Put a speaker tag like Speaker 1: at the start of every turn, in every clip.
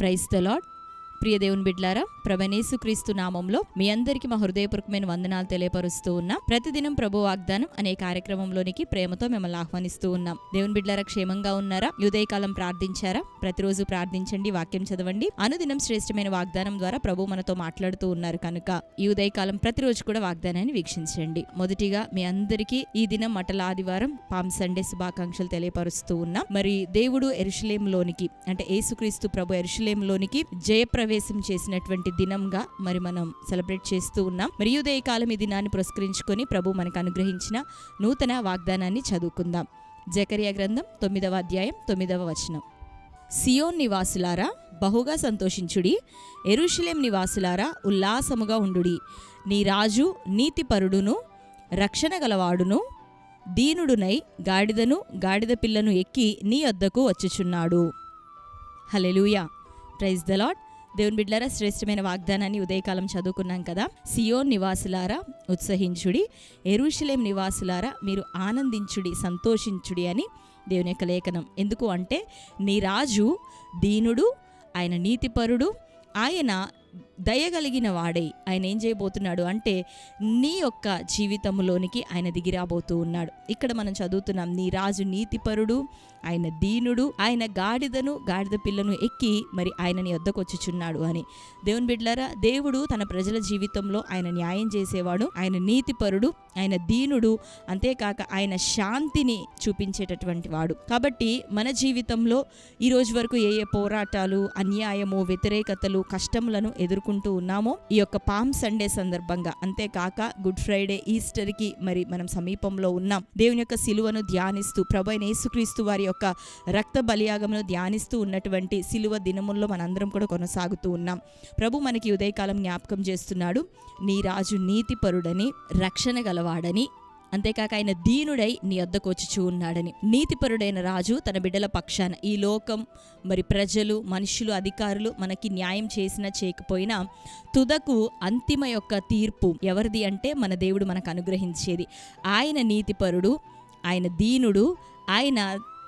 Speaker 1: Praise the lord ప్రియ దేవుని బిడ్లారా ప్రభనేసు క్రీస్తు నామంలో మీ అందరికీ మా హృదయపూర్వకమైన వందనాలు తెలియపరుస్తూ ఉన్నా ప్రతిదినం ప్రభు వాగ్దానం అనే కార్యక్రమంలోనికి ప్రేమతో మిమ్మల్ని ఆహ్వానిస్తూ ఉన్నాం. దేవుని బిడ్లారా క్షేమంగా ఉన్నారా? ఉదయకాలం ప్రార్థించారా? ప్రతిరోజు ప్రార్థించండి వాక్యం చదవండి. అనుదినం శ్రేష్టమైన వాగ్దానం ద్వారా ప్రభు మనతో మాట్లాడుతూ ఉన్నారు కనుక ఈ ఉదయకాలం ప్రతిరోజు కూడా వాగ్దానాన్ని వీక్షించండి. మొదటిగా మీ అందరికీ ఈ దినం మటల ఆదివారం పామ్ సండే శుభాకాంక్షలు తెలియపరుస్తూ ఉన్నాం మరి దేవుడు ఎరుషులేంలోనికి అంటే యేసుక్రీస్తు ప్రభు ఎరుషులేంలోనికి జయప్రవ జయప్రవేశం చేసినటువంటి దినంగా మరి మనం సెలబ్రేట్ చేస్తూ ఉన్నాం. మరి ఉదయకాలం ఈ దినాన్ని పురస్కరించుకొని ప్రభు మనకు అనుగ్రహించిన నూతన వాగ్దానాన్ని చదువుకుందాం. జకరియా గ్రంథం తొమ్మిదవ అధ్యాయం తొమ్మిదవ వచనం. సియోన్ నివాసులారా బహుగా సంతోషించుడి. ఎరుషలేం నివాసులారా ఉల్లాసముగా ఉండుడి. నీ రాజు నీతిపరుడును రక్షణ గలవాడును దీనుడునై గాడిదను గాడిద పిల్లను ఎక్కి నీ వద్దకు వచ్చుచున్నాడు. హలెలుయా ప్రైజ్ ద లాడ్ దేవుని బిడ్లారా శ్రేష్టమైన వాగ్దానాన్ని ఉదయకాలం చదువుకున్నాం కదా. సియోన్ నివాసులారా ఉత్సహించుడి. ఎరుషలేం నివాసులారా మీరు ఆనందించుడి సంతోషించుడి అని దేవుని యొక్క లేఖనం. ఎందుకు అంటే నీ రాజు దీనుడు ఆయన నీతిపరుడు ఆయన దయగలిగిన వాడై ఆయన ఏం చేయబోతున్నాడు అంటే నీ యొక్క జీవితంలోనికి ఆయన దిగిరాబోతూ ఉన్నాడు. ఇక్కడ మనం చదువుతున్నాం నీ రాజు నీతిపరుడు ఆయన దీనుడు ఆయన గాడిదను గాడిద పిల్లను ఎక్కి మరి ఆయనని వద్దకు వచ్చుచున్నాడు అని. దేవుని బిడ్లరా దేవుడు తన ప్రజల జీవితంలో ఆయన న్యాయం చేసేవాడు ఆయన నీతిపరుడు ఆయన దీనుడు అంతేకాక ఆయన శాంతిని చూపించేటటువంటి వాడు. కాబట్టి మన జీవితంలో ఈ రోజు వరకు ఏ ఏ పోరాటాలు అన్యాయము వ్యతిరేకతలు కష్టములను ఎదుర్కొంటూ ఉన్నామో ఈ యొక్క పామ్ సండే సందర్భంగా అంతేకాక గుడ్ ఫ్రైడే ఈస్టర్కి మరి మనం సమీపంలో ఉన్నాం. దేవుని యొక్క సిలువను ధ్యానిస్తూ ప్రభు అయిన యేసుక్రీస్తు వారి యొక్క రక్త బలియాగమును ధ్యానిస్తూ ఉన్నటువంటి సిలువ దినముల్లో మనందరం కూడా కొనసాగుతూ ఉన్నాం. ప్రభు మనకి ఉదయకాలం జ్ఞాపకం చేస్తున్నాడు. నీ రాజు నీతిపరుడని రక్షణ గలవాడని అంతేకాక ఆయన దీనుడై నీ వద్దకు వచ్చి ఉన్నాడని. నీతిపరుడైన రాజు తన బిడ్డల పక్షాన ఈ లోకం మరి ప్రజలు మనుషులు అధికారులు మనకి న్యాయం చేసినా చేయకపోయినా తుదకు అంతిమ యొక్క తీర్పు ఎవరిది అంటే మన దేవుడు మనకు అనుగ్రహించేది. ఆయన నీతిపరుడు ఆయన దీనుడు ఆయన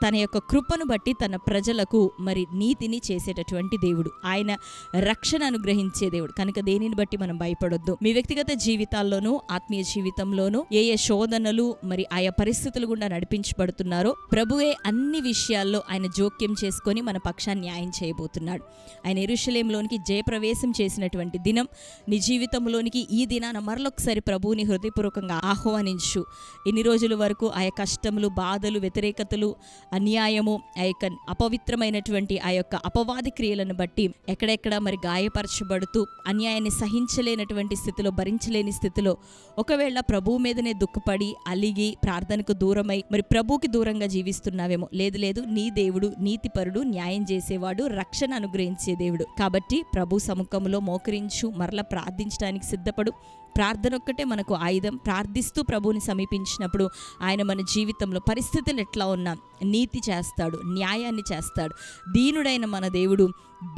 Speaker 1: తన యొక్క కృపను బట్టి తన ప్రజలకు మరి నీతిని చేసేటటువంటి దేవుడు. ఆయన రక్షణ అనుగ్రహించే దేవుడు. కనుక దేనిని బట్టి మనం భయపడొద్దు. మీ వ్యక్తిగత జీవితాల్లోనూ ఆత్మీయ జీవితంలోనూ ఏ ఏ శోధనలు మరి ఆయా పరిస్థితులు గుండా నడిపించబడుతున్నారో ప్రభువే అన్ని విషయాల్లో ఆయన జోక్యం చేసుకొని మన పక్షాన్ని న్యాయం చేయబోతున్నాడు. ఆయన ఎరుషలేంలోనికి జయప్రవేశం చేసినటువంటి దినం నీ జీవితంలోనికి ఈ దినాన మరొకసారి ప్రభువుని హృదయపూర్వకంగా ఆహ్వానించు. ఎన్ని రోజుల వరకు ఆయా కష్టములు బాధలు వ్యతిరేకతలు అన్యాయము ఆ యొక్క అపవిత్రమైనటువంటి ఆ యొక్క అపవాది క్రియలను బట్టి ఎక్కడెక్కడ మరి గాయపరచబడుతూ అన్యాయాన్ని సహించలేనటువంటి స్థితిలో భరించలేని స్థితిలో ఒకవేళ ప్రభువు మీదనే దుఃఖపడి అలిగి ప్రార్థనకు దూరమై మరి ప్రభుకి దూరంగా జీవిస్తున్నావేమో. లేదు లేదు నీ దేవుడు నీతిపరుడు న్యాయం చేసేవాడు రక్షణ అనుగ్రహించే దేవుడు. కాబట్టి ప్రభు సముఖంలో మోకరించు మరల ప్రార్థించడానికి సిద్ధపడు. ప్రార్థన ఒక్కటే మనకు ఆయుధం. ప్రార్థిస్తూ ప్రభువుని సమీపించినప్పుడు ఆయన మన జీవితంలో పరిస్థితులు ఎట్లా ఉన్నా నీతి చేస్తాడు న్యాయాన్ని చేస్తాడు. దీనుడైన మన దేవుడు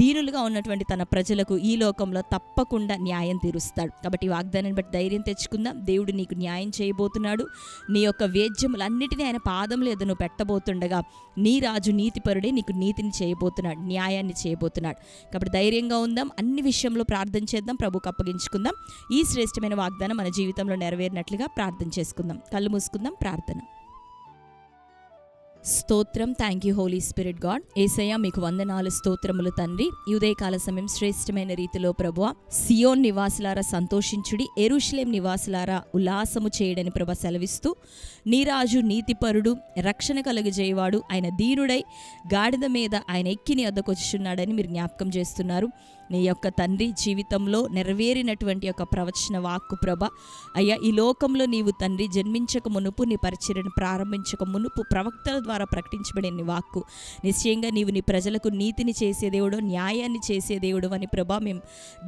Speaker 1: దీనులుగా ఉన్నటువంటి తన ప్రజలకు ఈ లోకంలో తప్పకుండా న్యాయం తీరుస్తాడు. కాబట్టి వాగ్దానాన్ని బట్టి ధైర్యం తెచ్చుకుందాం. దేవుడు నీకు న్యాయం చేయబోతున్నాడు. నీ యొక్క వేద్యములన్నిటినీ ఆయన పాదములు ఎదురు నువ్వు పెట్టబోతుండగా నీ రాజు నీతిపరుడే నీకు నీతిని చేయబోతున్నాడు న్యాయాన్ని చేయబోతున్నాడు. కాబట్టి ధైర్యంగా ఉందాం. అన్ని విషయంలో ప్రార్థన చేద్దాం. ప్రభుకు అప్పగించుకుందాం. ఈ శ్రేష్టమైన వాగ్దానం మన జీవితంలో నెరవేరినట్లుగా ప్రార్థన చేసుకుందాం. కళ్ళు మూసుకుందాం ప్రార్థన. స్తోత్రం. Thank you holy spirit God Yesayya మీకు వందనాలు స్తోత్రములు తండ్రి. ఉదయకాల సమయం శ్రేష్టమైన రీతిలో ప్రభువ సియోన్ నివాసులారా సంతోషించుడి ఎరుషలేం నివాసులారా ఉల్లాసము చేయడని ప్రభ సెలవిస్తూ నీరాజు నీతిపరుడు రక్షణ కలుగజేయవాడు ఆయన దీనుడై గాడిద మీద ఆయన ఎక్కిని వద్దకొచ్చున్నాడని మీరు జ్ఞాపకం చేస్తున్నారు. నీ యొక్క తండ్రి జీవితంలో నెరవేరినటువంటి యొక్క ప్రవచన వాక్కు ప్రభ. అయ్యా ఈ లోకంలో నీవు తండ్రి జన్మించక మునుపు నీ పరిచర్యను ప్రారంభించక మునుపు ప్రవక్తల ద్వారా ప్రకటించబడిన నీ వాక్కు. నిశ్చయంగా నీవు నీ ప్రజలకు నీతిని చేసే దేవుడు న్యాయాన్ని చేసే దేవుడు అని ప్రభా మేము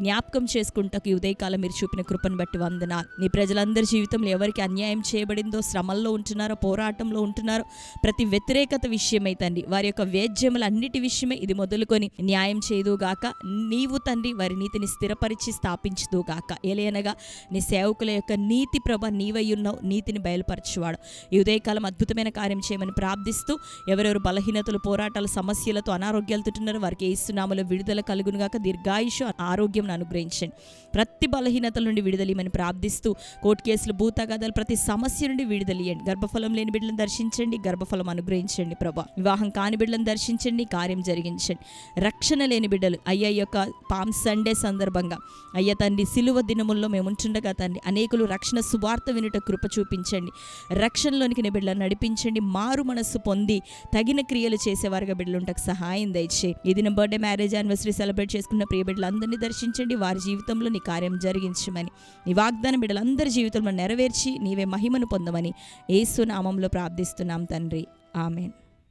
Speaker 1: జ్ఞాపకం చేసుకుంటకు ఉదయకాలం మీరు చూపిన కృపను బట్టి వందనాలు. నీ ప్రజలందరి జీవితంలో ఎవరికి అన్యాయం చేయబడిందో శ్రమల్లో ఉంటున్నారో పోరాటంలో ఉంటున్నారో ప్రతి వ్యతిరేకత విషయమై తండ్రి. వారి యొక్క వేద్యములన్నిటి విషయమే ఇది మొదలుకొని న్యాయం చేయదుగాక నీ నీవు తండ్రి వారి నీతిని స్థిరపరిచి స్థాపించుదుగాక గాక. ఏలయనగా నీ సేవకుల యొక్క నీతి ప్రభ నీవై ఉన్నావు నీతిని బయలుపరచువాడు. ఈ ఉదయకాలం అద్భుతమైన కార్యం చేయమని ప్రార్థిస్తూ ఎవరెవరు బలహీనతలు పోరాటాలు సమస్యలతో అనారోగ్యాలతో ఉన్నారో వారికి ఏస్తున్నామలో విడుదల కలుగును గాక. దీర్ఘాయుషు ఆరోగ్యం అనుగ్రహించండి. ప్రతి బలహీనతల నుండి విడుదలమని ప్రార్థిస్తూ కోర్టు కేసులు భూతగాదాలు ప్రతి సమస్య నుండి విడుదలియండి. గర్భఫలం లేని బిడ్డలను దర్శించండి గర్భఫలం అనుగ్రహించండి ప్రభా. వివాహం కాని బిడ్డలను దర్శించండి కార్యం జరిగించండి. రక్షణ లేని బిడ్డలు అయ్యా యొక్క పామ్ సండే సందర్భంగా. అయ్య తండ్రి సిలువ దినముల్లో మేము ఉంటుండగా తండ్రి అనేకులు రక్షణ సువార్త వినుట కృప చూపించండి. రక్షణలోనికి నీ బిడ్డలను నడిపించండి. మారు మనస్సు పొంది తగిన క్రియలు చేసేవారుగా బిడ్డలుంటకు సహాయం దయచే. ఈ దిన బర్త్డే మ్యారేజ్ యానివర్సరీ సెలబ్రేట్ చేసుకున్న ప్రియ బిడ్డలందరినీ దర్శించండి. వారి జీవితంలో నీ కార్యం జరిగించమని. నీ వాగ్దానం బిడ్డలందరి జీవితంలో నెరవేర్చి నీవే మహిమను పొందమని ఏసునామంలో ప్రార్థిస్తున్నాం తండ్రి. ఆమెన్.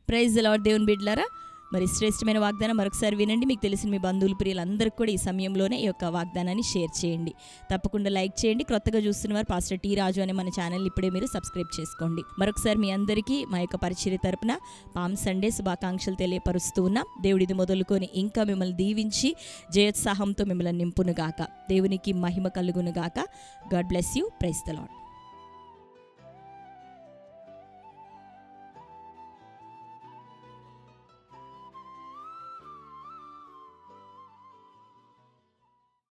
Speaker 1: ప్రైజ్ లాడ్ దేవుని బిడ్డలారా మరి శ్రేష్టమైన వాగ్దానం మరొకసారి వినండి. మీకు తెలిసిన మీ బంధువులు ప్రియులందరికీ కూడా ఈ సమయంలోనే ఈ యొక్క వాగ్దానాన్ని షేర్ చేయండి. తప్పకుండా లైక్ చేయండి. కొత్తగా చూస్తున్న వారు పాస్టర్ టీ రాజు అనే మన ఛానల్ ఇప్పుడే మీరు సబ్స్క్రైబ్ చేసుకోండి. మరొకసారి మీ అందరికీ మా యొక్క పరిచర్య తరపున పామ్ సండే శుభాకాంక్షలు తెలియపరుస్తూ ఉన్నాం. దేవుడిది మొదలుకొని ఇంకా మిమ్మల్ని దీవించి జయోత్సాహంతో మిమ్మల్ని నింపునుగాక. దేవునికి మహిమ కలుగునుగాక. God bless you. Praise the Lord